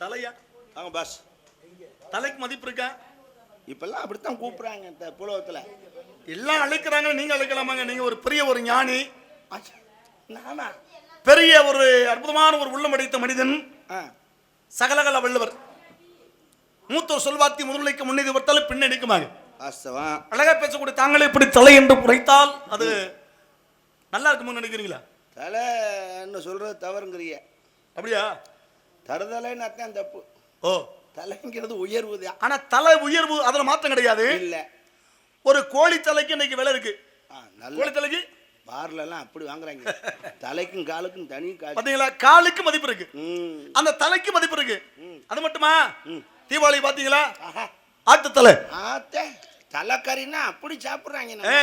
தலையா? வாங்க பாஸ் தலைக்கு மதிப்பு இருக்கா? இப்பெல்லாம் அப்படித்தான் கூப்பிடுறாங்க இந்த புலவத்துல. எல்லாம் அழைக்கிறாங்க நீங்க அழைக்கலாமாங்க? நீங்க ஒரு பெரிய ஒரு ஞானி. நானா? பெரிய ஒரு அற்புதமான ஒரு உள்ளம் அடைத்த மனிதன். சகலகல வள்ளுவர். மூத்தோர் சொல்வாத்தி முதலைக்கு முன்னேறி வர்த்தாலும் பின்ன நிற்குமாங்க வாஸ்தவம். அழகா பேசக்கூடிய தாங்களே இப்படி தலை என்று உரைத்தால் அது நல்லா இருக்கும்னு நினைக்கிறீங்களா? தலைன்னு சொல்றது? தவறுங்கிறிய. அப்படியா? தருதலைன்னு அர்த்தம் தப்பு ஓ. தலைங்கிறது உயர்வு தான். ஆனா தலை உயர்வு அதுல மாற்றம் கிடையாது. இல்ல. ஒரு கோழி தலைக்கு இன்னைக்கு விலை இருக்கு. கோழி தலைக்கு? பார்ல எல்லாம் அப்படி வாங்குறாங்க. தலைக்கும் காலுக்கும் தனி காசு பாத்தீங்களா? காலுக்கு மதிப்பு இருக்கு. ம். அந்த தலைக்கு மதிப்பு இருக்கு. அது மட்டுமா? ம். தீபாவளி பாத்தீங்களா? ஆட்டு தலை. ஆத்தே தலைக்கறின்னா அப்படி சாப்பிடுறாங்க.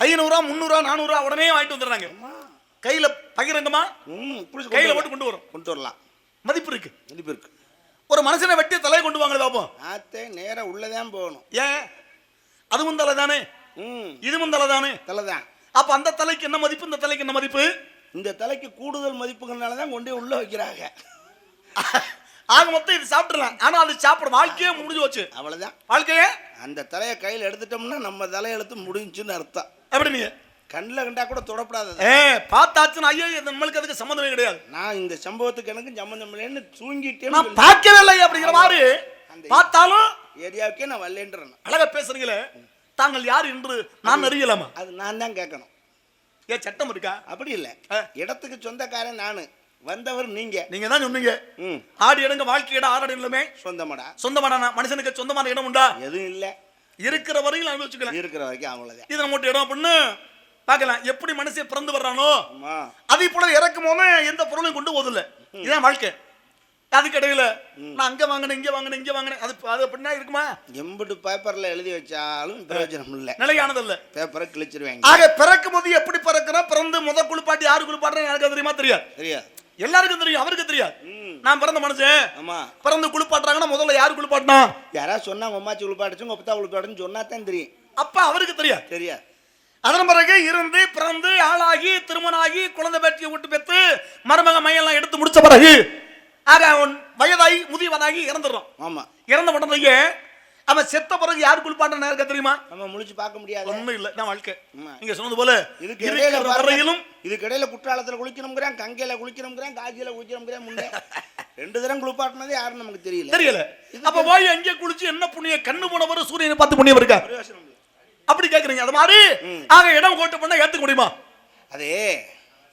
ஐநூறுரூவா முந்நூறுவா நானூறுவா உடனே வாங்கிட்டு வந்துடுறாங்க. கையில பகிரங்கமா? கையில போட்டு கொண்டு வரும். கொண்டு வரலாம். மதிப்பு இருக்கு. மதிப்பு இருக்கு. ஒரு மனுஷனை வெட்டி தலையை கொண்டு வாங்க பாப்போம். ஆத்தே நேரா உள்ளதான் போகணும். ஏன்? அதுவும் தலை தானே? இதுவும் தலை தானே? தலைதான் அப்ப அந்த தலைக்கு என்ன மதிப்பு? இந்த தலைக்கு என்ன மதிப்பு? இந்த தலைக்கு கூடுதல் மதிப்புங்கிறனால தான் கொண்டு உள்ள வைக்கிறாங்க. ஆக மொத்தம் இது சாப்பிடலாம் ஆனா அது சாப்பிட வாழ்க்கையே முடிஞ்சு போச்சு. அவ்வளவுதான். வாழ்க்கையே? அந்த தலையை கையில் எடுத்துட்டோம்னா நம்ம தலையெழுத்து முடிஞ்சுன்னு அர்த்தம். எப்படி நீங்க? கண்ணில் கண்டா கூட தொடப்படாது ஏ பார்த்தாச்சுன்னா ஐயோ இது நம்மளுக்கு அதுக்கு சம்மந்தமே கிடையாது. நான் இந்த சம்பவத்துக்கு எனக்கு சம்மந்தம் இல்லைன்னு தூங்கிட்டே நான் பார்க்கவே இல்லை அப்படிங்கிற மாதிரி பார்த்தாலும் ஏரியாவுக்கே நான் வரலேன்றேன். அழகா பேசுறீங்களே. தாங்கள் யார் என்று நான் அறியலாமா? அது நான் தான் கேட்கணும். ஏன் சட்டம் இருக்கா? அப்படி இல்லை. இடத்துக்கு சொந்தக்காரன் நானு. வந்தவர் நீங்க. நீங்க தான் சொன்னீங்க. ஆடி இடங்க வாழ்க்கை இடம் ஆறாடி இல்லமே. சொந்தமாடா. சொந்தமான மனுஷனுக்கு சொந்தமான இடம் உண்டா? எதுவும் இல்லை. இருக்கிற வரையில் அனுபவிச்சுக்கலாம் இருக்கிற வரைக்கும் அவ்வளோதான் இது நம்ம இடம் அப்படின்னு பார்க்கலாம் எப்படி மனுஷன் பிறந்து வர்றானோ? அதே போல இறக்கும் போது எந்த பொருளையும் கொண்டு போதில்ல இதுதான் வாழ்க்கை. அதுக்கு இடையில நான் அங்க வாங்கினேன் இங்க வாங்கினேன் இங்க வாங்கினேன். அது அது அப்படின்னா இருக்குமா? எம்பிட்டு பேப்பரில் எழுதி வச்சாலும் பிரயோஜனம் இல்லை. நிலையானதல்ல பேப்பரை கிழிச்சிருவாங்க. ஆக பிறக்கும் போது எப்படி பிறக்கிறோம்? பிறந்து முத குளிப்பாட்டி யாரு குளிப்பாட்டுறேன் எனக்கு தெரியுமா? தெரியாது. தெரியாது. எல்லாருக்கும் தெரியும் அவருக்கு தெரியாது. நான் பிறந்த மனுஷன். ஆமா. பிறந்து குளிப்பாட்டுறாங்கன்னா முதல்ல யாரு குளிப்பாட்டினா? யாராவது சொன்னா அம்மாச்சி உள்பாட்டுச்சு உங்க அப்பத்தா உள்பாட்டுன்னு சொன்னா தான் தெரியும். அப்பா அவருக்கு தெரியாது. தெரியாது. அதன் பிறகு இருந்து பிறந்து ஆளாகி திருமணம் ஆகி குழந்தை பேட்டியை விட்டு பெற்று மருமக மையெல்லாம் எடுத்து முடிச்ச பிறகு ஆக அவன் வயதாகி முதியவனாகி இறந்துடுறான். ஆமா. இறந்த உடனேயே அவன் செத்த பிறகு யார் குளிப்பாட்டம் இருக்க தெரியுமா? நம்ம முழிச்சு பார்க்க முடியாது. ஒண்ணும் இல்லை. நான் வாழ்க்கை. நீங்க சொன்னது போல இதுக்கு இடையில வரையிலும் இதுக்கு இடையில குற்றாலத்துல குளிக்கணுங்கிறான் கங்கையில குளிக்கணுங்கிறான் காஜியில குளிக்கணுங்கிறான் முன்னே. ரெண்டு தரம் குளிப்பாட்டினது யாரும் நமக்கு தெரியல. தெரியல. அப்ப போய் அங்கே குளிச்சு என்ன புண்ணிய கண்ணு போனவர் சூரியனை பார்த்து புண்ணியம் இருக்கா. அப்படி கேக்குறீங்க அது மாதிரி? ஆக இடம் கோட்டு பண்ணா ஏத்துக்க முடியுமா? அதே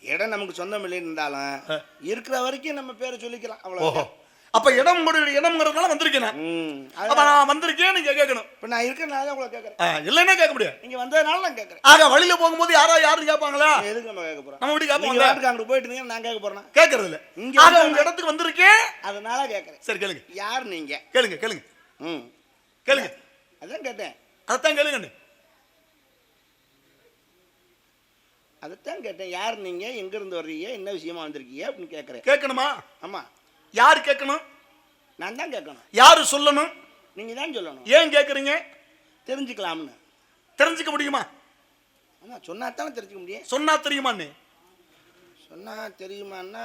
இடம் நமக்கு சொந்தம் இல்லை இருந்தாலும் இருக்கிற வரைக்கும் நம்ம பேரை சொல்லிக்கலாம் அவ்வளோ அப்ப இடம் கொடு- இடம்ங்கிறதுனால வந்திருக்கேன். அப்ப நான் வந்திருக்கேன் நீங்க கேட்கணும். இப்போ நான் இருக்கிறனால தான் உங்களை கேட்குறேன். இல்லைன்னா கேட்க முடியாது. நீங்க வந்ததுனால நான் கேட்குறேன். ஆக வழியில போகும்போது யாரோ யாரும் கேட்பாங்களா? எதுக்கு நம்ம கேட்க போறோம்? நம்ம இப்படி வாட்டுக்கு அங்கிட்டு போயிட்டு இருந்தீங்க நான் கேட்க போறேன்? கேட்கறது இல்ல. இங்க ஆக உங்க இடத்துக்கு வந்திருக்கேன். அதனால கேட்குறேன். சரி கேளுங்க. யார் நீங்க? கேளுங்க கேளுங்க. ம். கேளுங்க. அதான் கேட்டேன். அதைத்தான் கேளுங்க அதைத்தான் கேட்டேன். யார் நீங்க? எங்க இருந்து வர்றீங்க? என்ன விஷயமா வந்திருக்கீங்க? அப்படின்னு கேட்குறேன். கேட்கணுமா? ஆமா. யார் கேட்கணும்? நான் தான் கேட்கணும். யாரு சொல்லணும்? நீங்க தான் சொல்லணும். ஏன் கேட்குறீங்க? தெரிஞ்சுக்கலாம்னு. தெரிஞ்சுக்க முடியுமா? ஆமா சொன்னா தானே தெரிஞ்சுக்க முடியும். சொன்னா தெரியுமான்னு? சொன்னா தெரியுமான்னா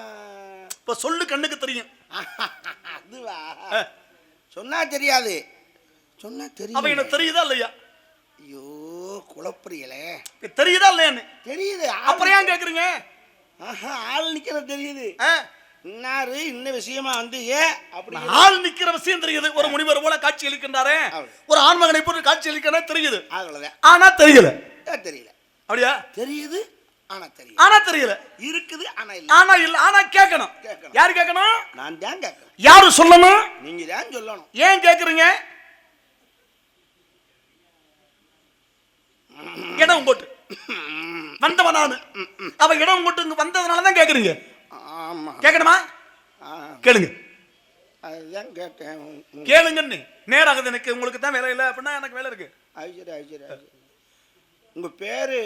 இப்ப சொல்லு கண்ணுக்கு தெரியும். அதுவா. சொன்னா தெரியாது. சொன்னா தெரியும் எனக்கு தெரியுதா இல்லையா? ஐயோ குழப்பறியலே தெரியுதா இல்லையான்னு? தெரியுது அப்புறம் ஏன் கேக்குறீங்க? ஆஹா ஆள் நிக்கிறது தெரியுது. இன்னாரு இன்ன விஷயமா வந்து ஏன் அப்படி ஆள் நிக்கிற விஷயம் தெரியுது. ஒரு முனிவர் போல காட்சி அளிக்கின்றாரே. ஒரு ஆண்மகனை போட்டு காட்சி அளிக்கிறா தெரியுது. அவ்வளவுதான். ஆனா தெரியல. தெரியல. அப்படியா? தெரியுது ஆனா தெரியல. ஆனா தெரியல. இருக்குது ஆனா இல்ல. ஆனா இல்ல ஆனா கேட்கணும் கேட்கணும். யாரு கேட்கணும் நான் தான் கேட்கறேன் யாரு சொல்லணும்? நீங்க தான் சொல்லணும். ஏன் கேக்குறீங்க? இடம் போட்டு. வந்தவன் நானு அவ இடம் போட்டு இங்க வந்ததுனால தான் கேக்குறீங்க. ஆமா. கேட்கணுமா கேளுங்க. அதுதான் கேட்டேன். கேளுங்கன்னு. நேராகுது எனக்கு. உங்களுக்கு தான் வேலை இல்லை அப்படின்னா எனக்கு வேலை இருக்கு. அது சரி. உங்க பேரு?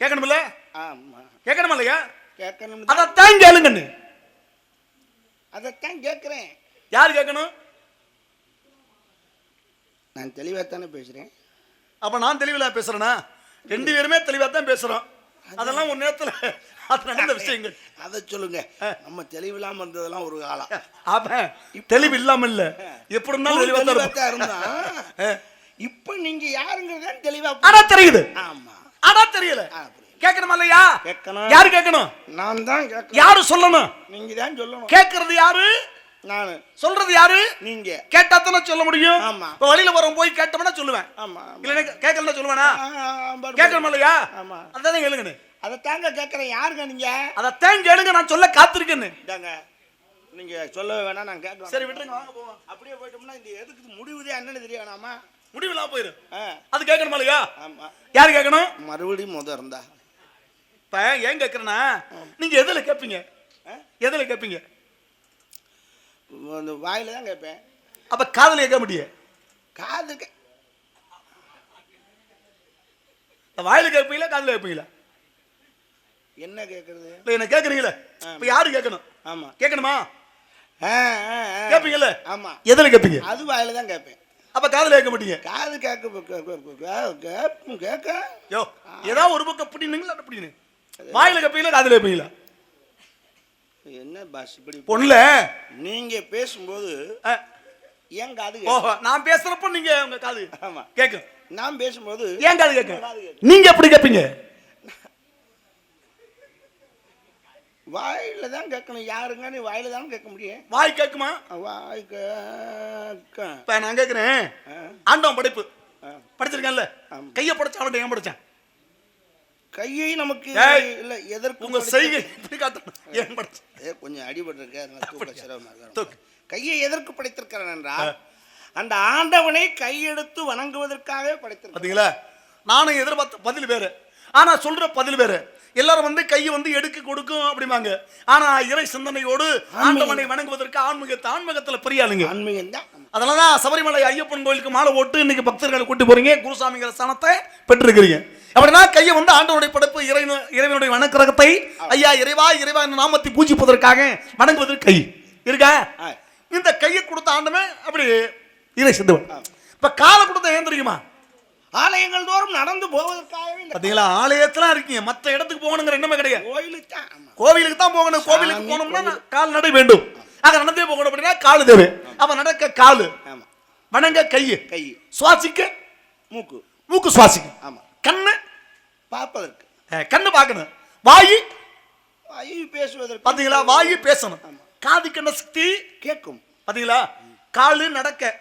கேட்கணுமில்ல ஆமா. கேட்கணுமா இல்லையா? கேட்கணும் அதைத்தான் கேளுங்கன்னு. அதைத்தான் கேட்குறேன் யார் கேட்கணும் நான் தெளிவாக தானே பேசுகிறேன் அப்ப நான் தெளிவில்லா பேசுறேனா? ரெண்டு பேருமே தெளிவா தான் பேசுறோம். அதெல்லாம் ஒரு நேரத்துல அது நடந்த விஷயங்கள். அதை சொல்லுங்க. நம்ம தெளிவில்லாம இருந்ததெல்லாம் ஒரு காலம் அவன் தெளிவு இல்லாம இல்ல எப்படி இருந்தாலும் தெளிவா தான் இருந்தான் இப்ப நீங்க யாருங்கிறத தெளிவா ஆனா தெரியுது. ஆமா. ஆனா தெரியல. கேட்கணுமா இல்லையா? கேட்கணும். யாரு கேட்கணும்? நான் தான் யாரு சொல்லணும்? நீங்க தான் சொல்லணும். கேட்கறது யாரு? நானு. சொல்றது யாரு? நீங்க. கேட்டா தானே சொல்ல முடியும். ஆமா. இப்ப வழியில வரும் போய் கேட்டோம்னா சொல்லுவேன். ஆமா இல்லைன்னா கேட்கலன்னா சொல்லுவேனா. கேட்கணுமா இல்லையா? ஆமா. அதான் கேளுங்கன்னு அதை தாங்க கேட்கறேன். யாருங்க நீங்க? அதைத்தான் கேளுங்க நான் சொல்ல காத்திருக்கேன்னு. இதாங்க நீங்க சொல்ல வேணாம் நான் கேட்கலாம். சரி விட்டுருங்க வாங்க போவோம். அப்படியே போயிட்டோம்னா இந்த எதுக்கு முடிவுதே என்னன்னு தெரிய வேணாமா முடிவில்லாம் போயிரு. ஆ, அது கேட்கணுமா இல்லையா? ஆமா. யாரு கேட்கணும்? மறுபடியும் முத இருந்தா. இப்ப ஏன் கேட்கறேன்னா நீங்க எதுல கேட்பீங்க? எதுல கேட்பீங்க அந்த வாயில தான் கேட்பேன். அப்ப காதுல கேட்க முடியும் காது வாயில கேட்பீங்களா காதுல கேட்பீங்களா? என்ன கேட்கறது? இல்ல என்ன கேட்கறீங்களா? இப்ப யாரு கேட்கணும்? ஆமா. கேட்கணுமா. கேட்பீங்கல்ல? ஆமா. எதுல கேட்பீங்க? அது வாயில தான் கேட்பேன். அப்ப காதுல கேட்க மாட்டீங்க. காது கேட்க கேட்க. யோ ஏதாவது ஒரு பக்கம் பிடினுங்களா அப்படின்னு வாயில கேட்பீங்களா காதுல கேட்பீங்களா? என்ன பாஸ் இப்படி பொண்ணுல? நீங்க பேசும்போது ஏன் காது ஓஹோ? நான் பேசுறப்ப நீங்க உங்க காது ஆமா. கேட்கும் நான் பேசும்போது ஏன் காது கேட்கும் நீங்க எப்படி கேட்பீங்க வாயில தான் கேட்கணும் யாருங்க நீ வாயில தான் கேட்க முடியும்? வாய் கேட்குமா வாய் கேட்க நான் கேட்கிறேன் ஆண்டவன் படைப்பு. படிச்சிருக்கேன்ல. கையை படைச்ச அவன்கிட்ட ஏன் படிச்சேன்? கையை நமக்கு இல்ல எதற்கு உங்க செய்கை ஏன் படிச்சேன் ஏ, கொஞ்சம் அடிபட்டிருக்க அதனால. கையை எதற்கு படைத்திருக்கிறான் என்றால் அந்த ஆண்டவனை கையெடுத்து வணங்குவதற்காகவே படைத்திருக்கிறான். பாத்தீங்களா? நானும் எதிர்பார்த்த பதில் வேறு. ஆனா சொல்ற பதில் வேறு. எல்லாரும் வந்து கையை வந்து எடுக்க கொடுக்கும் அப்படிம்பாங்க. ஆனா இறை சிந்தனையோடு ஆண்டவனை வணங்குவதற்கு ஆன்மீகத்தை ஆன்மீகத்துல பெரிய ஆளுங்க ஆன்மீகம் தான் அதனாலதான் சபரிமலை ஐயப்பன் கோயிலுக்கு மாலை போட்டு இன்னைக்கு பக்தர்களை கூட்டி போறீங்க. குருசாமிங்கிற ஸ்தானத்தை பெற்றிருக்கிறீங்க. அப்படின்னா கையை வந்து ஆண்டவனுடைய படைப்பு இறைவன் இறைவனுடைய வணக்கரகத்தை ஐயா இறைவா இறைவா நாமத்தை பூஜிப்பதற்காக வணங்குவதற்கு கை. இருக்கா. இந்த கையை கொடுத்த ஆண்டவன் அப்படி இறை சிந்துவன் இப்ப காலை கொடுத்த ஏன் தெரியுமா? ஆலயங்கள் தோறும் நடந்து போவதற்காகவே இந்த பாத்தீங்களா? ஆலயத்துல இருக்கீங்க. மத்த இடத்துக்கு போகணுங்கிற எண்ணமே கிடையாது. கோயிலுக்கு தான். கோவிலுக்கு தான் போகணும். கோவிலுக்கு போகணும்னா கால் நடை வேண்டும். ஆக நடந்தே போகணும் அப்படின்னா காலு தேவை. அவன் நடக்க காலு. ஆமா. வணங்க கையு. கை சுவாசிக்க. மூக்கு. மூக்கு சுவாசிக்கும் ஆமா. கண்ணு. பார்ப்பதற்கு கண்ணு பார்க்கணும். வாயு. ஐயோ பேசுவதற்கு. பாத்தீங்களா? வாயு பேசணும். காதுக்கு என்ன சக்தி? கேட்கும். பாத்தீங்களா? காலு நடக்க.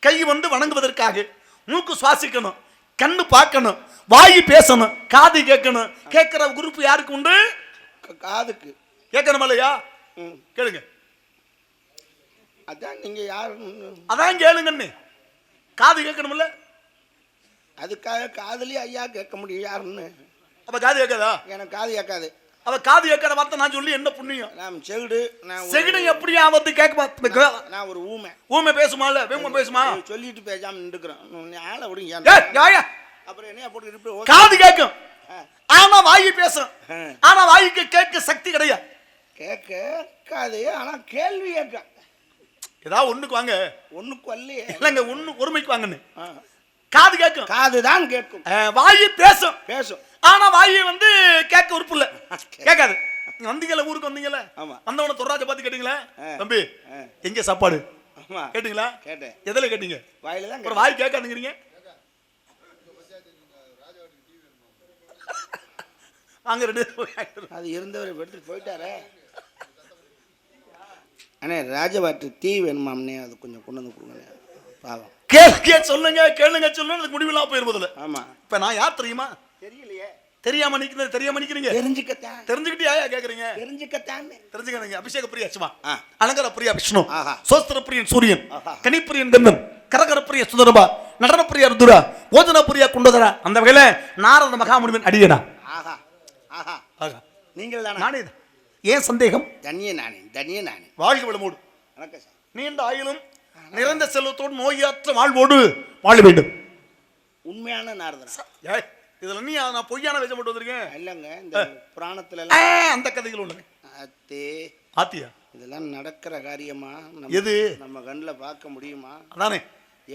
கை வந்து வணங்குவதற்காக மூக்கு சுவாசிக்கணும். கண்ணு பார்க்கணும். வாயு பேசணும். காது கேட்கணும். கேட்கிற குரூப் யாருக்கு உண்டு? காதுக்கு. கேட்கணுமா இல்லையா. கேளுங்க. அதான் நீங்க யாருன்னு. அதான் கேளுங்கன்னு. காது கேட்கணும்ல? அதுக்காக காதலி ஐயா கேட்க முடியும். யாருன்னு? அப்ப காது கேட்காதா? எனக்கு காது கேட்காது. அவ காது கேட்காத வார்த்தை நான் சொல்லி என்ன புண்ணியம்? நான் செவிடு நான் செகிடம் எப்படி ஆபத்து கேட்க நான் ஒரு ஊமை. ஊமை பேசுமா இல்ல வேம பேசுமா? சொல்லிட்டு பேசாம நின்றுக்கிறேன். ஆளை விடுங்க? அப்புறம் என்னைய போட்டு இருப்பி காது கேட்கும். ஆனா வாயு பேசும் ஆ. ஆனா வாயுக்கு கேட்க சக்தி கிடையாது. கேட்க கேட்காது ஆனா கேள்வி கேட்க. ஏதாவது ஒண்ணுக்கு வாங்க. ஒண்ணுக்கு வரலையே. இல்லைங்க ஒண்ணு ஒருமைக்கு வாங்கன்னு. காது கேட்கும். காதுதான் கேட்கும். வாயு பேசும். பேசும். ஆனா வாயு வந்து கேட்க உறுப்பு இல்ல. கேட்காது. வந்தீங்கல்ல ஊருக்கு வந்தீங்கல்ல? ஆமா. வந்தவன தொராஜ பார்த்து கேட்டீங்களா. தம்பி. எங்க சாப்பாடு? கேட்டீங்களா? கேட்டேன். எதுல கேட்டீங்க? வாயில தான் வாய் கேட்காதுங்கிறீங்க. வாங்க ரெண்டு. அது இருந்தவர் எடுத்துட்டு போயிட்டாரே. அண்ணே ராஜபாட்டு டீ வேணுமாம்னே அது கொஞ்சம் கொண்டு வந்து கொடுங்க பாவம். கேளுங்க சொல்லுங்க கேளுங்க சொல்லுங்க அதுக்கு முடிவில்லாம் போயிருப்பதில்ல ஆமா. இப்ப நான் யார் தெரியுமா? தெரியலையே. தெரியாம நிக்கிறது தெரியாம நிக்கிறீங்க. தெரிஞ்சுக்கத்தான். தெரிஞ்சுக்கிட்டு ஏன் கேக்குறீங்க? தெரிஞ்சுக்கத்தான். தெரிஞ்சுக்கிறீங்க அபிஷேக பிரியா சிவா. அலங்கர பிரியா விஷ்ணு. ஆஹா. சோஸ்திர பிரியன் சூரியன். ஆஹா. கனிப்பிரியன் கந்தன் கரகர பிரிய சுந்தரபா. நடன பிரியா ருதுரா. ஓஜன பிரியா குண்டதரா. அந்த வகையில நாரத மகாமுனிவன் அடியனா? ஆஹா. ஆஹா. ஆகா. நீங்கள் தானே? நானே. ஏன் சந்தேகம்? தனியே நானே தனியே நானே. வாழ்க வளமோடு வணக்கம் சார். நீண்ட ஆயுளும் நிறைந்த செல்வத்தோடு நோயற்ற வாழ்வோடு வாழ வேண்டும். உண்மையான நாரதனா இதுல நீ நான் பொய்யான வேஷம் போட்டு வந்திருக்கேன். இல்லைங்க இந்த புராணத்துல அந்த கதைகள் ஒண்ணு அத்தே. ஆத்தியா இதெல்லாம் நடக்கிற காரியமா? எது? நம்ம கண்ணில் பார்க்க முடியுமா? அதானே.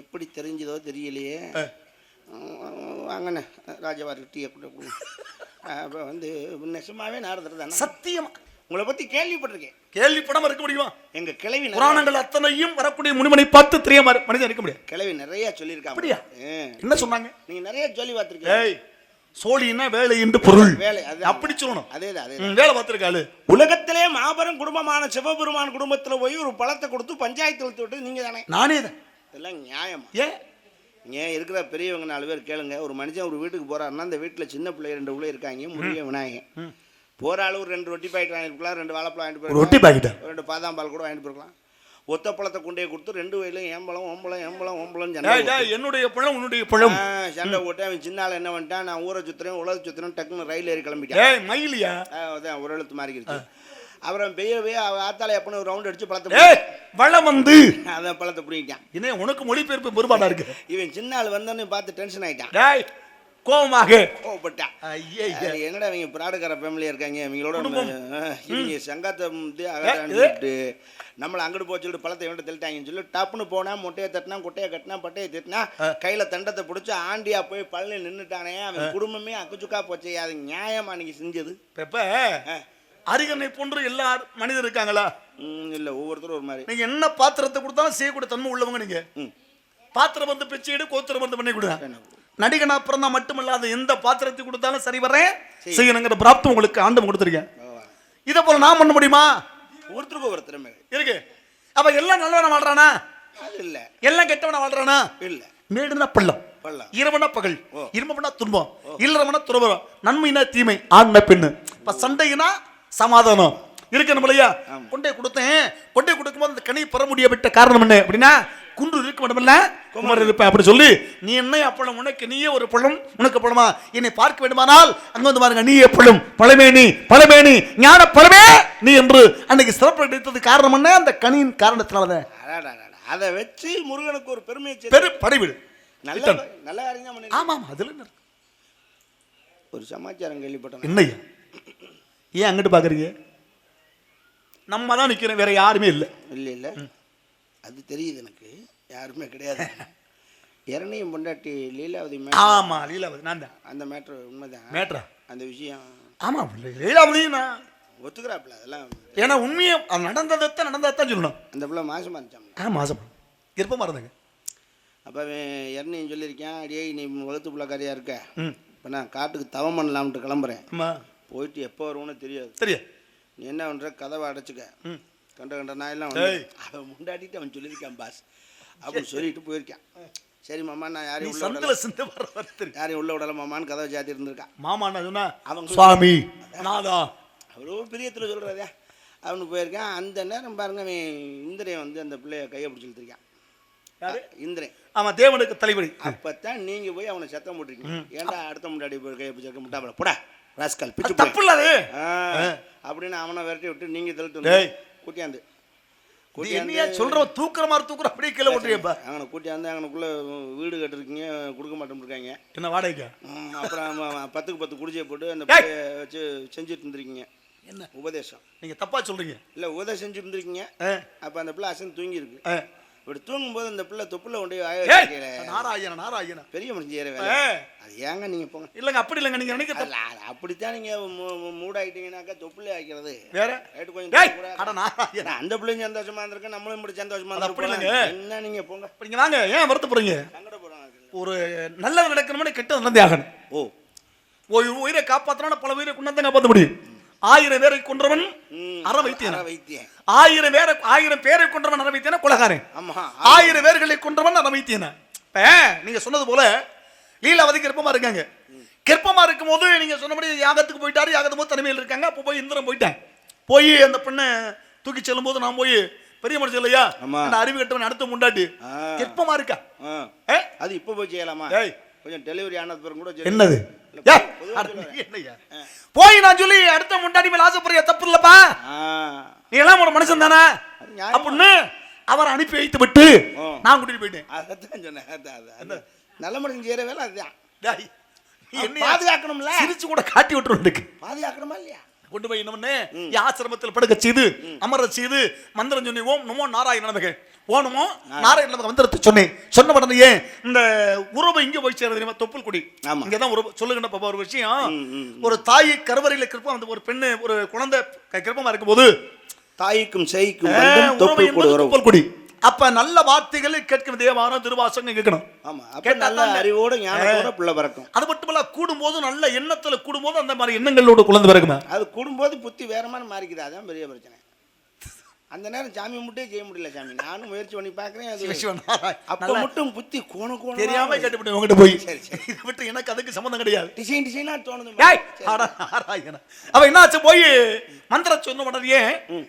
எப்படி தெரிஞ்சதோ தெரியலையே. வாங்கண்ணே ராஜவாரி டீயை கூட அப்போ வந்து நெசமாவே நாரதர் தானே. சத்தியமா உங்களை பற்றி கேள்விப்பட்டிருக்கேன். கேள்விப்படாம இருக்க முடியுமா? எங்கள் கிளவி புராணங்கள் அத்தனையும் வரக்கூடிய முனிமனை பார்த்து தெரியாம மனிதன் இருக்க முடியாது. கிளவி நிறைய சொல்லியிருக்காங்க அப்படியா? என்ன சொன்னாங்க? நீங்க நிறைய சொல்லி பார்த்துருக்கீங்க. சோழின்னா வேலை என்று பொருள். வேலை அப்படி சொல்லணும். அதே தான் வேலை பார்த்திருக்காளு உலகத்திலே மாபெரும் குடும்பமான சிவபெருமான் குடும்பத்துல போய் ஒரு பழத்தை கொடுத்து பஞ்சாயத்து இழுத்து விட்டு நீங்க தானே. நானே தான். இதெல்லாம் நியாயமா? ஏன்? ஏன் இருக்கிற பெரியவங்க நாலு பேர் கேளுங்க. ஒரு மனுஷன் ஒரு வீட்டுக்கு போறாருன்னா அந்த வீட்டுல சின்ன பிள்ளை ரெண்டு பிள்ளை இருக்காங்க முருகன் விநாயகன். போற ஆளு ஒரு ரெண்டு ரொட்டி பாக்கெட் வாங்கிட்டு போகலாம் ரெண்டு வாழைப்பழம் வாங்கிட்டு ஒரு ரொட்டி பாக்கிட்ட? ரெண்டு பாதாம் பால் கூட வாங்கிட்டு போயிருக்கலாம் ஒத்த பழத்தை கொண்டே கொடுத்து ரெண்டு வயலும் ஏம்பளம் ஓம்பளம் ஏம்பளம் ஓம்பளம் சண்டை என்னுடைய பழம் உன்னுடைய பழம். சண்டை போட்டு அவன் சின்ன ஆள் என்ன பண்ணிட்டான் நான் ஊரை சுத்துறேன் உலக சுத்துறேன் டக்குன்னு ரயில் ஏறி கிளம்பிட்டான். ஏய் மயிலியா? அதான் ஒரு எழுத்து மாறிக்கிடுச்சு அப்புறம் பெய்ய பெய்ய ஆத்தால எப்பனு ஒரு ரவுண்ட் அடிச்சு பழத்தை ஏய் வளம் வந்து. அதான் பழத்தை பிடிக்கிட்டான் என்ன உனக்கு மொழிபெயர்ப்பு பெருமாடா இருக்கு? இவன் சின்ன ஆள் வந்தோன்னு பார்த்து டென்ஷன் ஆயிட்டான். டேய் கோபமாக கோவப்பட்டான் என்னடா இவங்க பிராடுக்கார ஃபேமிலியா இருக்காங்க? இவங்களோட. ஆ, இவங்க சங்காத்தை வந்து ஏ, அகட்டான்ட்டு நம்மளை அங்கிட்டு போக சொல்லிட்டு பழத்தை இவன்ட்டு தெளிட்டாங்கன்னு சொல்லி டப்புன்னு போனா மொட்டையை தட்டினா கொட்டையை கட்டினா பட்டையை தட்டினா கையில தண்டத்தை பிடிச்சி ஆண்டியா போய் பள்ளி நின்னுட்டானே அவன் குடும்பமே அக்குச்சுக்கா போச்சே அது நியாயமா நீங்க செஞ்சது? இப்ப அரிகனை போன்று எல்லா மனிதர் இருக்காங்களா? இல்ல ஒவ்வொருத்தரும் ஒரு மாதிரி. நீங்க என்ன பாத்திரத்தை கொடுத்தாலும் செய்யக்கூடிய தன்மை உள்ளவங்க நீங்க. பாத்திரம் வந்து பிச்சை எடு கோத்திரம் வந்து பண்ணி கொடு. என்ன? நடிகனா பிறந்தா மட்டுமல்லாத எந்த பாத்திரத்தை கொடுத்தாலும் சரி வரேன் செய்யணுங்கிற பிராப்தம் உங்களுக்கு ஆண்டவன் கொடுத்துருக்கேன். இதை போல நான் பண்ண முடியுமா? ஒவ்வொருத்தருக்கும் ஒவ்வொரு திறமை. இருக்கு. அப்ப எல்லாம் நல்லவன வாழ்றானா? இல்ல. எல்லாம் கெட்டவன வாழ்றானா? இல்ல. மேடுனா பள்ளம். பள்ளம். இரவனா பகல். ஓ. இருமனா துன்பம். இல்லறவனா துறவரம் நன்மைனா தீமை ஆண்மை பெண்ணு. இப்ப சண்டைனா சமாதானம். இருக்கணும் இல்லையா? கொண்டே கொடுத்தேன். கொண்டே கொடுக்கும்போது அந்த கனி பெற முடியாவிட்ட காரணம் என்ன அப்படின்னா குன்று இருக்க வேண்டுமில்ல. குமர் இருப்பேன் அப்படி சொல்லி நீ என்ன அப்பளம் உனக்கு நீயே ஒரு பழம் உனக்கு பழமா? என்னை பார்க்க வேண்டுமானால் அங்க வந்து பாருங்க நீயே பழம். பழமேனி பழமேனி ஞான பழமே நீ என்று அன்னைக்கு சிறப்பு கிடைத்தது காரணம் என்ன? அந்த கனியின் காரணத்தினாலதான். அதை வச்சு முருகனுக்கு ஒரு பெருமையை பெரு படைவிடு. நல்ல நல்ல அறிஞா பண்ணி ஆமா ஆமா அதுல? ஒரு சமாச்சாரம் கேள்விப்பட்டேன். என்னய்யா? ஏன் அங்கிட்டு பாக்குறீங்க? நம்ம தான் நிக்கிறோம் வேற யாருமே இல்லை. இல்ல இல்ல. அது தெரியுது எனக்கு. யாருமே கிடையாது. இரணையும் பொண்டாட்டி லீலாவதி மே ஆமா லீலாவதி நான் தான். அந்த மேட்ரு உண்மைதான். மேட்ரா? அந்த விஷயம். ஆமா லீலாவதி நான். ஒத்துக்கிறாப்புல அதெல்லாம். ஏன்னா உண்மையை அது நடந்ததைத்தான் நடந்ததைத்தான் சொல்லணும். அந்த பிள்ளை மாசமா இருந்துச்சாம். ஆ மாசம். இருப்பமா இருந்தாங்க. அப்போ இரணையும் சொல்லியிருக்கேன் அடியே நீ வகுத்து பிள்ளைக்காரியா இருக்க. இப்போ நான் காட்டுக்கு தவம் பண்ணலாம்ட்டு கிளம்புறேன். ஆமா. போயிட்டு எப்போ வருவோன்னு தெரியாது. சரியா நீ என்ன பண்ற? கதவை அடைச்சுக்க. ம். கண்ட கண்ட நாயெல்லாம் ஏய். வந்து அவன் முண்டாட்டிட்டு அவன் சொல்லியிருக்கான் பாஸ் அப்படின்னு சொல்லிட்டு போயிருக்கான். சரி மாமா நான் யாரையும் உள்ள சந்தில சிந்து வர வருது யாரையும் உள்ள விடல மாமான்னு கதவை சாத்தி இருந்திருக்கான் மாமா என்ன சொன்னா அவங்க- சுவாமி நாதா. அவ்வளோ பிரியத்தில் சொல்கிறதே அவனுக்கு போயிருக்கான். அந்த நேரம் பாருங்க இந்திரன் வந்து அந்த பிள்ளைய கையை பிடிச்சி இழுத்துருக்கான் இந்திரன். ஆமா தேவனுக்கு தலைவலி. அப்பதான் நீங்க போய் அவனை சத்தம் போட்டிருக்கீங்க. ஏன்டா அடுத்த முன்னாடி போய் கையை பிடிச்சிருக்க? முட்டாப்பல போடா ராஸ்கல் பிச்சு தப்பு அப்படின்னு அவனை விரட்டி விட்டு நீங்க தள்ளிட்டு டேய். வந்து கூட்டியாந்து என்னையா சொல்ற? தூக்குற மாதிரி தூக்குற அப்படியே கீழே ஓட்டுறியப்பா அவனை கூட்டியாந்து அவனுக்குள்ள வீடு கட்டிருக்கீங்க கொடுக்க இருக்காங்க. என்ன வாடகைக்கா? அப்புறம் பத்துக்கு பத்து குடிசையை போட்டு அந்த வச்சு செஞ்சுட்டு இருந்திருக்கீங்க. என்ன? உபதேசம். நீங்க தப்பா சொல்றீங்க. இல்லை உபதேசம் செஞ்சு இருந்திருக்கீங்க. அப்போ அந்த பிள்ளை அசன் தூங்கி இருக்கு ஆ. இப்படி தூங்கும்போது அந்த பிள்ளை தொப்புல கொண்டு. நாராயண நாராயண பெரிய மனுஷன் ஏற வேலை. அது ஏங்க நீங்க போங்க. இல்லங்க அப்படி இல்லங்க நீங்க நினைக்க தப்பு. அதுல அது அப்படித்தான் நீங்க மூ- மூ- மூடாயிட்டீங்கன்னாக்கா தொப்புல ஆக்கிறது. வேற? ரைட்டு கொஞ்சம் அந்த பிள்ளையும் சந்தோஷமா இருந்திருக்கு நம்மளும் இப்படி சந்தோஷமா. இல்லைங்க. என்ன நீங்க போங்க. நீங்க வாங்க ஏன் வருத்த போறீங்க? சங்கட போறாங்க ஒரு நல்லது நடக்கணும்னு கெட்டது நடந்தே ஆகணும். ஓ. உயிரை காப்பாத்தனா பல உயிரை கொண்டு காப்பாற்ற முடியும். ஆயிரம் பேரை கொன்றவன் அற வைத்தியன்? ஆயிரம் பேரை ஆயிரம் பேரை கொன்றவன் அற வைத்தியன? கொலகாரன். ஆயிரம் பேர்களை கொன்றவன் அற வைத்தியன? நீங்க சொன்னது போல லீலாவதி கர்ப்பமா இருக்காங்க. கர்ப்பமா இருக்கும்போது நீங்க சொன்னபடி யாகத்துக்கு போயிட்டாரு யாகத்து போது தனிமையில் இருக்காங்க. அப்போ போய் இந்திரன் போயிட்டேன். போய் அந்த பெண்ணை தூக்கி செல்லும்போது நான் போய் பெரிய மனுஷன் இல்லையா. அந்த அறிவு கட்டவன் அடுத்த முண்டாட்டி. கர்ப்பமா இருக்கா? அது இப்போ போய் செய்யலாமா. கொஞ்சம் டெலிவரி ஆனது பிறகு கூட. என்னது? போய் நான் சொல்லி அடுத்த முண்டாடி மேல ஆசைப்படுறிய தப்பு இல்லப்பா. நீ எல்லாம் ஒரு மனுஷன் தானே. அப்படின்னு அவரை அனுப்பி வைத்து விட்டு. நான் கூட்டிட்டு போயிட்டேன். அதான் சொன்னேன். நல்ல மனுஷன் செய்யற வேலை அதுதான். பாதுகாக்கணும்ல. சிரிச்சு கூட காட்டி விட்டுரும் எனக்கு. பாதுகாக்கணுமா இல்லையா? கொண்டு போய் என்ன பண்ணு? ஆசிரமத்தில் படுக்க செய்து அமர செய்து மந்திரம் சொல்லி ஓம் நமோ நாராயண நமக. போகணுமோ? நாராயண நமக்கு மந்திரத்தை சொன்னேன். சொன்ன உடனே இந்த உறவு இங்க போய் சேர தெரியுமா? தொப்புள் குடி ஆமா. இங்கதான் உறவு. சொல்லுகின்ற பாப்பா ஒரு விஷயம். ஒரு தாய் கருவறையில கிருப்பம். அந்த ஒரு பெண்ணு ஒரு குழந்தை க- கிருப்பமா இருக்கும்போது. தாய்க்கும் சேய்க்கும் தொப்புள் கூடு அப்ப நல்ல வார்த்தைகளை கேட்கும் தேவாரம் திருவாசகம் கேட்கணும். ஆமா. நல்ல தான் அறிவோட ஞானத்தோட பிள்ளை பிறக்கும். அது மட்டுமல்ல கூடும்போது நல்ல எண்ணத்துல கூடும்போது அந்த மாதிரி எண்ணங்களோட குழந்தை பிறகுமா அது கூடும்போது புத்தி வேற மாதிரி மாறிக்குது. அதான் பெரிய பிரச்சனை. அந்த நேரம் சாமி மட்டும் செய்ய முடியல சாமி. நானும் முயற்சி பண்ணி பார்க்கறேன் அது அப்ப மட்டும் புத்தி கோண கோண தெரியாம கேட்டுவிட்டு உங்ககிட்ட போய். சரி, சரி. இதை விட்டு எனக்கு அதுக்கு சம்மந்தம் கிடையாது. டிசைன் டிசைனா தோணுது ஏய், அட, நாராயணா. அவ என்னாச்சு போய் மந்திர சொன்ன உடனே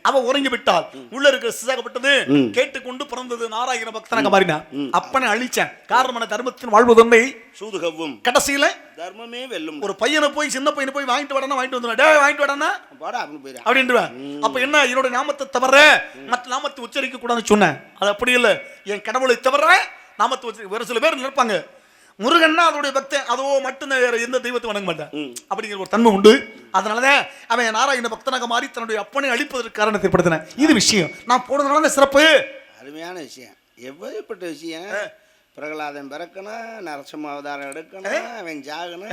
அவ உறங்கி விட்டாள். உள்ள இருக்கிற சிசாகப்பட்டது. கேட்டுக்கொண்டு பிறந்தது நாராயண பக்தனாக மாறினா அப்பனை அழிச்சேன். காரணமான தர்மத்தின் வாழ்வதொன்னை சூதுகவும் கடைசியில தர்மமே வெல்லும். ஒரு பையனை போய் சின்ன பையனை போய் வாங்கிட்டு வரனா வாங்கிட்டு வந்துடுவேன். டேய் வாங்கிட்டு வரனா பாடா அப்படின்னு போயிடா அப்படின்ட்டுவேன் அப்ப என்ன என்னோட நாமத்தை தவிர மற்ற நாமத்தை உச்சரிக்க கூடாதுன்னு சொன்னேன். அது அப்படி இல்ல. என் கடவுளை தவிர நாமத்தை உச்சரி வேற சில பேர் நினைப்பாங்க. முருகன்னா அதோடைய பக்தன் அதோ மட்டும்தான் வேற எந்த தெய்வத்தை வணங்க மாட்டேன். அப்படிங்கிற ஒரு தன்மை உண்டு. அதனாலதான் அவன் நாராயண பக்தனாக மாறி தன்னுடைய அப்பனை அழிப்பதற்கு காரணத்தை ஏற்படுத்தினேன் இது விஷயம். நான் போனதுனால தான் சிறப்பு. அருமையான விஷயம். எப்படிப்பட்ட விஷயம். பிரகலாதன் பிறக்கணும் நரசிம்ம அவதாரம் எடுக்கணும் அவன் ஜாகணும்.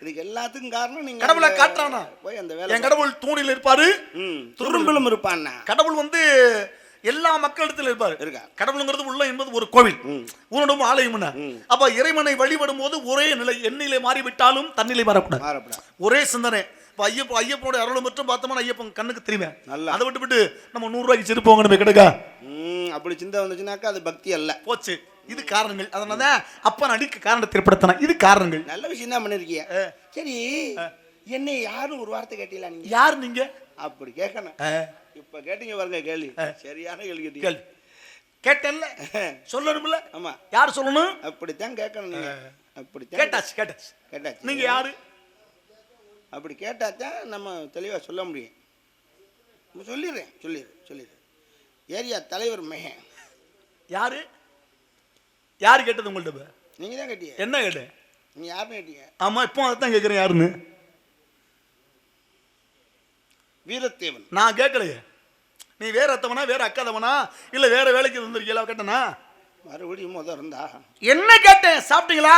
இதுக்கு எல்லாத்துக்கும் காரணம் நீங்க கடவுளை காட்டுறானா? போய் அந்த என் வேலை கடவுள் தூணில் இருப்பாரு? துரும்பிலும் இருப்பான்னா? கடவுள் வந்து எல்லா மக்களிடத்தில் இருப்பாரு. இருக்கா. கடவுளுங்கிறது உள்ள என்பது ஒரு கோவில். உன்னோடும் ஆலயம் அப்ப இறைவனை வழிபடும் போது ஒரே நிலை எண்ணிலை மாறிவிட்டாலும் தன்னிலை மாறக்கூடாது. ஒரே சிந்தனை. இப்போ ஐயப்ப ஐயப்பனோட அருளை மட்டும் பார்த்தோம்னா ஐயப்பன் கண்ணுக்கு தெரியுமே. நல்லா. அதை விட்டு விட்டு நம்ம நூறு ரூபாய்க்கு செருப்பு வாங்கணும் கிடைக்கா? அப்படி சிந்தை வந்துச்சுனாக்கா அது பக்தி அல்ல. போச்சு. இது காரணங்கள். அதனால தான் அப்பன் அடிக்க காரணத்தை ஏற்படுத்தின இது காரணங்கள். நல்ல விஷயம் தான் பண்ணிருக்கீங்க சரி என்னை யாரும் ஒரு வார்த்தை கேட்டீங்களா நீங்க? யார் நீங்க? அப்படி கேட்கணும். இப்ப கேட்டீங்க பாருங்க கேள்வி. சரியான கேள்வி கேட்டீங்க. கேட்டேன்ல. சொல்லணும்ல. ஆமா. யார் சொல்லணும்? அப்படித்தான் கேட்கணும் நீங்க. அப்படித்தான் கேட்டாச்சு கேட்டாச்சு. கேட்டாச்சு. நீங்க யாரு? அப்படி கேட்டால் தான் நம்ம தெளிவாக சொல்ல முடியும். சொல்லிடுறேன் சொல்லிடுறேன் சொல்லிடுறேன். ஏரியா தலைவர் மெஹன் யாரு? யார் கேட்டது உங்கள்ட்ட இப்ப? நீங்கள் தான் கேட்டீங்க. என்ன கேட்டேன்? நீங்கள் யாருன்னு கேட்டீங்க? ஆமா இப்போ அதை தான் கேட்குறேன் யாருன்னு? வீரத்தேவன். நான் கேட்கலையே. நீ வேற அத்தவனா வேற அக்காதவனா இல்ல வேற வேலைக்கு வந்திருக்கீங்களா கேட்டனா? மறுபடியும் முத இருந்தா. என்ன கேட்டேன்? சாப்பிட்டீங்களா?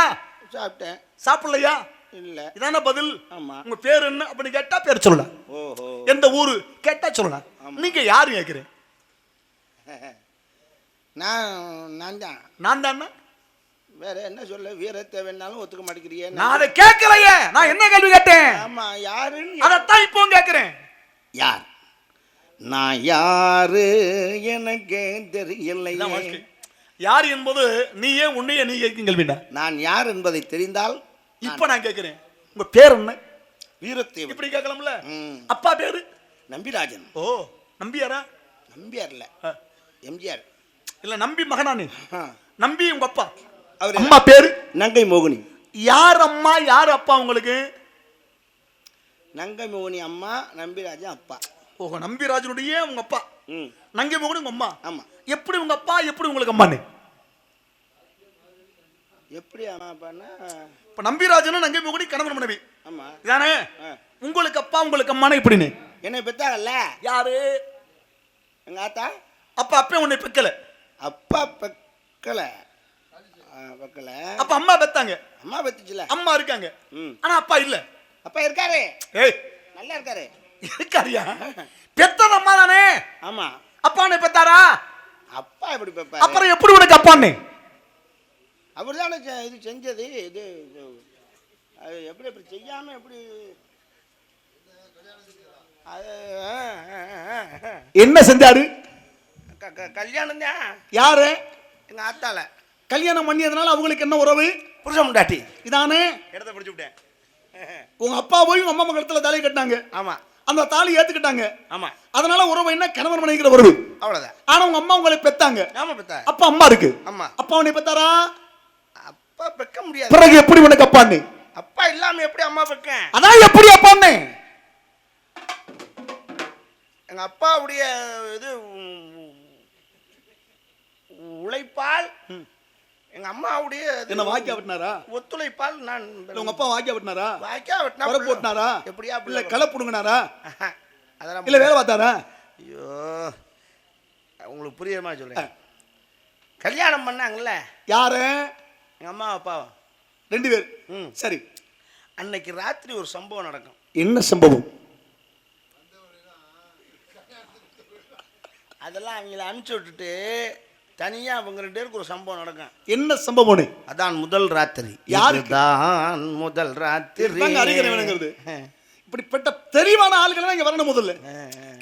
சாப்பிட்டேன். சாப்பிடலையா? இல்லை. இதான பதில்? ஆமாம் உங்க பேர் என்ன? அப்படின்னு கேட்டா பேர் சொல்லலாம் ஓஹோ. எந்த ஊரு? கேட்டா சொல்லலாம் நீங்க யாரு கேட்குறேன் நான் நான் தான் நான் தானே வேற என்ன சொல்ல வீரத்தேவன்னாலும் ஒத்துக்க மாட்டேங்கிறியே. நான் அதை கேட்கலையே. நான் என்ன கேள்வி கேட்டேன்? ஆமா யாருன்னு அதைத்தான் இப்போ கேட்கிறேன். யார்? நான் யாரு? எனக்கே தெரியலையே. யார் என்பது நீயே உன்னையே நீ கேட்கும் கேள்விடா நான் யார் என்பதை தெரிந்தால் இப்போ நான் கேட்கிறேன். உங்க பேர் என்ன? வீரத்தேவன் இப்படி கேட்கலாம்ல. அப்பா பேரு? நம்பிராஜன். ஓ நம்பியாரா? நம்பியார் இல்ல. எம்ஜிஆர். இல்ல நம்பி மகனா நீ ஆ. நம்பி உங்க அப்பா. அவரு அம்மா பேரு? நங்கை மோகினி. யார் அம்மா யார் அப்பா உங்களுக்கு? நங்கை மோகினி அம்மா நம்பிராஜன் அப்பா. ஓஹோ நம்பிராஜனுடைய உங்க அப்பா. ம். நங்கை மகன் உங்க அம்மா. ஆமா. எப்படி உங்க அப்பா எப்படி உங்களுக்கு அம்மான்னு எப்படி அம்மா அப்பான்னா? இப்ப நம்பிராஜனும் நங்கை மகனி கணவன் மனைவி. ஆமா. இதானே ஆ. உங்களுக்கு அப்பா உங்களுக்கு அம்மானே எப்படின்னு? என்னை பெத்தாங்கல்ல யாரு? எங்க ஆத்தா? அப்பா அப்பே உன்னை பெக்கல. அப்பா பெக்கல. பெக்கல. அப்ப அம்மா பெத்தாங்க. அம்மா பெத்துச்சுல. அம்மா இருக்காங்க. ஆனா அப்பா இல்ல. அப்பா இருக்காரு. ஏய். நல்லா இருக்காரு. இருக்காரியா? பெத்தது அம்மா தானே? ஆமா. அப்பா உன்னை பெத்தாரா? அப்பா எப்படி பெப்பாரு? அப்புறம் எப்படி உனக்கு அப்பான்னு? அவர் தானே இது செஞ்சது. இது அது எப்படி எப்படி செய்யாம எப்படி. என்ன செஞ்சாரு? கல்யாணம் தான் யாரு? எங்க ஆத்தால. கல்யாணம் பண்ணியதுனால அவங்களுக்கு என்ன உறவு? புருஷன் முண்டாட்டி இதானே? இடத்த பிடிச்சு விட்டேன். உங்க அப்பா போய் உங்க அம்மா மகளத்துல தாலி கட்டினாங்க. ஆமா. அந்த தாலி ஏத்துக்கிட்டாங்க. ஆமா. அதனால உறவு என்ன? கணவன் மனைவிக்கிற உறவு. அவ்வளவுதான். ஆனா உங்க அம்மா உங்களை பெத்தாங்க. ஆமா பெத்தா? அப்பா அம்மா இருக்கு. ஆமா அப்பா உன்னை பெத்தாரா? அப்பா பெக்க முடியாது. பிறகு எப்படி உனக்கு அப்பான்னு அப்பா இல்லாம எப்படி அம்மா பெக்கேன் அதான் எப்படி அப்பான்னு எங்க அப்பாவுடைய இது உம், உழைப்பால் எங்க அம்மாவுடைய என்ன வாக்கியா விட்டினாரா? ஒத்துழைப்பால் நான் உங்க அப்பா வாக்கியா விட்டினாரா? வாய்க்கா வெட்டினா போட்டினாரா எப்படியா இல்ல களை புடுங்கினாரா? அதெல்லாம் இல்ல வேலை பார்த்தாரா? ஐயோ உங்களுக்கு புரியுமா சொல்லுங்க. கல்யாணம் பண்ணாங்கல்ல? யாரு? எங்கள் அம்மா அப்பாவும் ரெண்டு பேர். ம். சரி. அன்னைக்கு ராத்திரி ஒரு சம்பவம் நடக்கும். என்ன சம்பவம்? அதெல்லாம் அவங்கள அனுப்பிச்சி விட்டுட்டு தனியாக அவங்க ரெண்டு பேருக்கு ஒரு சம்பவம் நடக்கும். என்ன சம்பவம் அதான் முதல் ராத்திரி. யாருக்கு? தான் முதல் ராத்திரி. வேணுங்கிறது. இப்படிப்பட்ட தெளிவான ஆளுகள் இங்க வரணும் முதல்ல.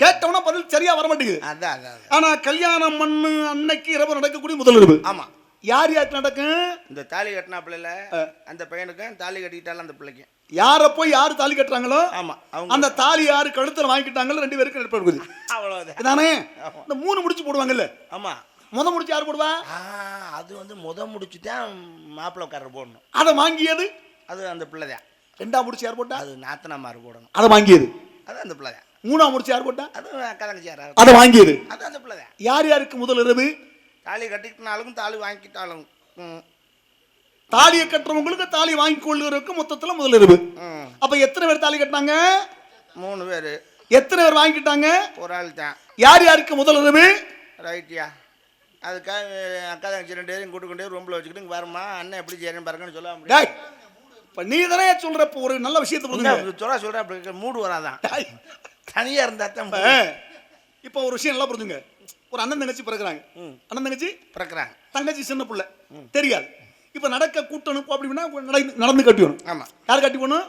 கேட்டவனா பதில் சரியா வர மாட்டேங்குது. அதான் அதான் அதான். ஆனா கல்யாணம் மண்ணு அன்னைக்கு இரவு நடக்கக்கூடிய முதல் இரவு. ஆமாம் யார் யாருக்கு நடக்கும்? இந்த தாலி கட்டினாப்புல அந்த பையனுக்கும் தாலி கட்டிக்கிட்டாலும் அந்த பிள்ளைக்கும். யார போய் யாரு தாலி கட்டுறாங்களோ அவங்க. அந்த தாலி யாரு கழுத்துல வாங்கிட்டாங்களோ ரெண்டு பேருக்கு நட்பு இருக்குது அவ்வளோதான் இதானே? இந்த மூணு முடிச்சு போடுவாங்கல்ல. ஆமாம் முத முடிச்சு யார் போடுவா? அது வந்து முத முடிச்சு தான் மாப்பிள்ளைக்காரர் போடணும். அதை வாங்கியது? அது அந்த பிள்ளை தான் ரெண்டாம் முடிச்சு யார் போட்டா? அது நாத்தனாமார் போடணும். அதை வாங்கியது? அது அந்த பிள்ளை தான் மூணாம் முடிச்சு யார் போட்டா? அது அக்கா தங்கச்சியாரா அதை வாங்கியது? அது அந்த பிள்ளை தான் யார் யாருக்கு முதல் இரவு? தாலி கட்டிக்கிட்டாலும் தாலி வாங்கிக்கிட்டாலும். தாலியை கட்டுறவங்களுக்கு தாலி வாங்கி கொள்ளுறதுக்கு மொத்தத்துல முதல் இரவு. அப்ப எத்தனை பேர் தாலி கட்டினாங்க? மூணு பேர். எத்தனை பேர் வாங்கிட்டாங்க ஒரு ஆள் தான். யார் யாருக்கு முதல் இரவு? ரைட்டியா? அதுக்காக அக்கா தங்கச்சி ரெண்டு பேரும் கூட்டு கொண்டு ரூமில் வச்சுக்கிட்டு இங்க வரமா அண்ணன் எப்படி செய்யறேன்னு பாருங்கன்னு சொல்ல முடியும் டேய் இப்ப நீ தானே சொல்ற இப்ப ஒரு நல்ல விஷயத்தை சொல்ல சொல்கிறேன் அப்படி மூடு வராதான். தனியாக இருந்தால் தான் இப்ப ஒரு விஷயம் நல்லா புரிஞ்சுங்க. ஒரு அண்ணன் தங்கச்சி பிறகுறாங்க ம். அண்ணன் தங்கச்சி? பிறக்கிறாங்க. தங்கச்சி சின்ன பிள்ளை. தெரியாது. இப்ப நடக்க கூட்டணும் அப்படின்னா நடந்து நடந்து கட்டிக்கணும் ஆமாம் யார் கட்டி போகணும்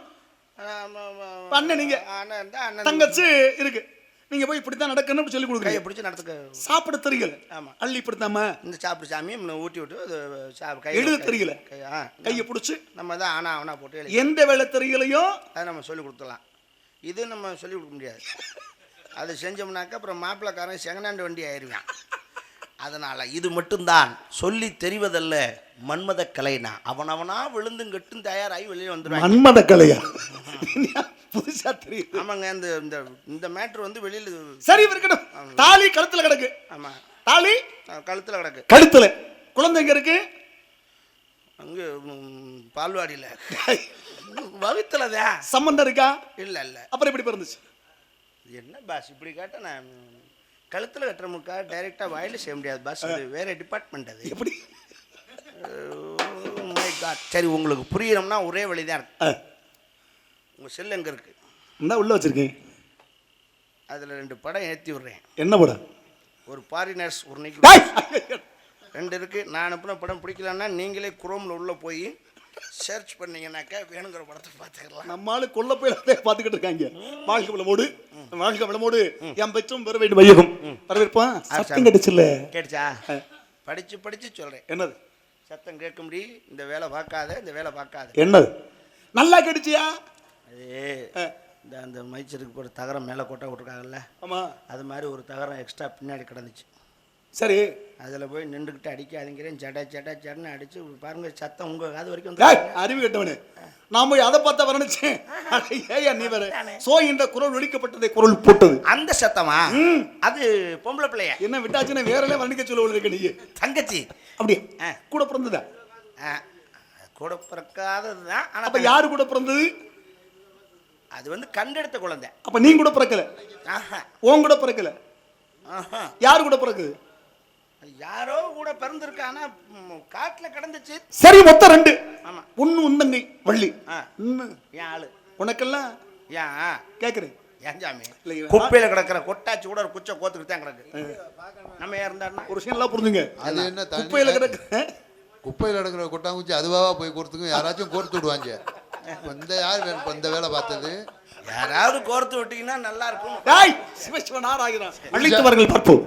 அண்ணன் நீங்க. அண்ணன் இருந்தா தங்கச்சி இருக்கு. நீங்க போய் இப்படித்தான் நடக்கணும் அப்படி சொல்லி கொடுக்குறீங்க. பிடிச்சி நடத்துக்க. சாப்பிட தெரியல. ஆமா. அள்ளி இப்படித்தாம? இந்த சாப்பிட்டு சாமி ஊட்டி விட்டு அது சாப் கை எழுத தெரியல. கையை பிடிச்சி நம்ம தான் ஆனா அவனா போட்டு எந்த வேலை தெரியலையோ? அதை நம்ம சொல்லி கொடுத்துடலாம். இது நம்ம சொல்லி கொடுக்க முடியாது. அது செஞ்சோம்னாக்கா அப்புறம் மாப்பிள்ளைக்காரன் செகண்ட் வண்டி ஆயிடுவான் அதனால இது மட்டும்தான். சொல்லி தெரிவதல்ல மன்மத கலைனா. அவனவனா விழுந்தும் கட்டும் தயாராகி வெளியே வந்துடுவாங்க மன்மத கலையா? புதுசா தெரியுது. ஆமாங்க இந்த இந்த இந்த மேட்ரு வந்து வெளியில் சரி இருக்கட்டும். தாலி கழுத்துல கிடக்கு. ஆமாம் தாலி? கழுத்தில் கிடக்கு. கழுத்துல. குழந்தை எங்க இருக்கு? அங்கே பால்வாடியில். வகுத்துல தான் சம்பந்தம் இருக்கா? இல்லை இல்லை. அப்புறம் எப்படி பிறந்துச்சு? என்ன பாஸ்? இப்படி கேட்டால் நான் கழுத்தில் கட்டுறமுக்கா டைரெக்டாக வாயில் செய்ய முடியாது பாஸ். அது வேற டிபார்ட்மெண்ட் அது. எப்படி? சரி உங்களுக்கு புரியணும்னா ஒரே வழி தான் இருக்கு உங்கள் செல் எங்கே இருக்குது இந்தா உள்ள வச்சிருக்கேன். அதில் ரெண்டு படம் ஏற்றி விட்றேன். என்ன படம்? ஒரு பாரினர்ஸ் ஒரு நிக்கு! ரெண்டு இருக்குது நான் அனுப்பின படம் பிடிக்கலன்னா நீங்களே குரோமில் உள்ளே போய் சர்ச் பண்ணீங்கன்னாக்கா வேணுங்கிற படத்தை பார்த்துக்கலாம் நம்ம ஆளு கொல்ல போய் பார்த்துக்கிட்டு இருக்காங்க. வாழ்க வளமோடு வாழ்க வளமோடு என் பெற்றும் பெற வேண்டும் வையகம். வரவேற்பான் சத்தம் கட்டுச்சுல்ல? கேட்டுச்சா? படித்து படித்து சொல்கிறேன் என்னது? சத்தம் கேட்க முடி இந்த வேலை பார்க்காத இந்த வேலை பார்க்காத. என்னது? நல்லா கெடுச்சியா அதே இந்த அந்த மைச்சருக்கு போகிற தகரம் மேலே கொட்டை விட்ருக்காங்கல்ல ஆமா. அது மாதிரி ஒரு தகரம் எக்ஸ்ட்ரா பின்னாடி கிடந்துச்சு. சரி. அதில் போய் நின்றுக்கிட்டு அடிக்காதீங்கிறேன் ஜட ஜட ஜடன்னு அடிச்சு பாருங்க சத்தம் உங்கள் காது வரைக்கும் வந்து அறிவு கெட்டவனே. நான் போய் அதை பார்த்தா வரணுச்சேன் ஏயா நீ வேற. சோ என்ற குரல் ஒழிக்கப்பட்டதை குரல் போட்டது. அந்த சத்தமா? அது பொம்பளை பிள்ளைய? என்ன விட்டாச்சுன்னா வேறலே வர்ணிக்க சொல்ல இருக்க நீ? தங்கச்சி. அப்படியே. ஆ. கூட பிறந்ததா? கூட பிறக்காதது தான் அப்ப யாரு கூட பிறந்தது? அது வந்து கண்டெடுத்த குழந்தை. அப்ப நீ கூட பிறக்கல. ஆஹா. உன் கூட பிறக்கல. யாரு கூட பிறக்குது? யாரோ கூட பிறந்திருக்கானா காட்டில் கிடந்துச்சு. சரி மொத்தம் ரெண்டு. ஆமா. ஒண்ணு உந்தங்கை வள்ளி. என் ஆளு. உனக்கெல்லாம்? ஏன் கேக்குறேன் ஏன் சாமி? இல்லைங்க. குப்பையில கிடக்கிற கொட்டாச்சி கூட ஒரு குச்சை கோத்துக்கிட்டு தான் கிடக்கு. நம்ம இருந்தாருன்னா ஒரு விஷயம் எல்லாம் புரிஞ்சுங்க. அது என்ன குப்பையில கிடக்கு குப்பையில் கிடக்கிற கொட்டாங்குச்சி அதுவாக போய் கொடுத்துக்கும் யாராச்சும் கோர்த்து விடுவாங்க. இந்த யார் இந்த வேலை பார்த்தது? யாராவது கோர்த்து விட்டீங்கன்னா நல்லா இருக்கும் டாய் சிவ சிவ நாராயணா அழைத்து வாருங்கள் பார்ப்போம்.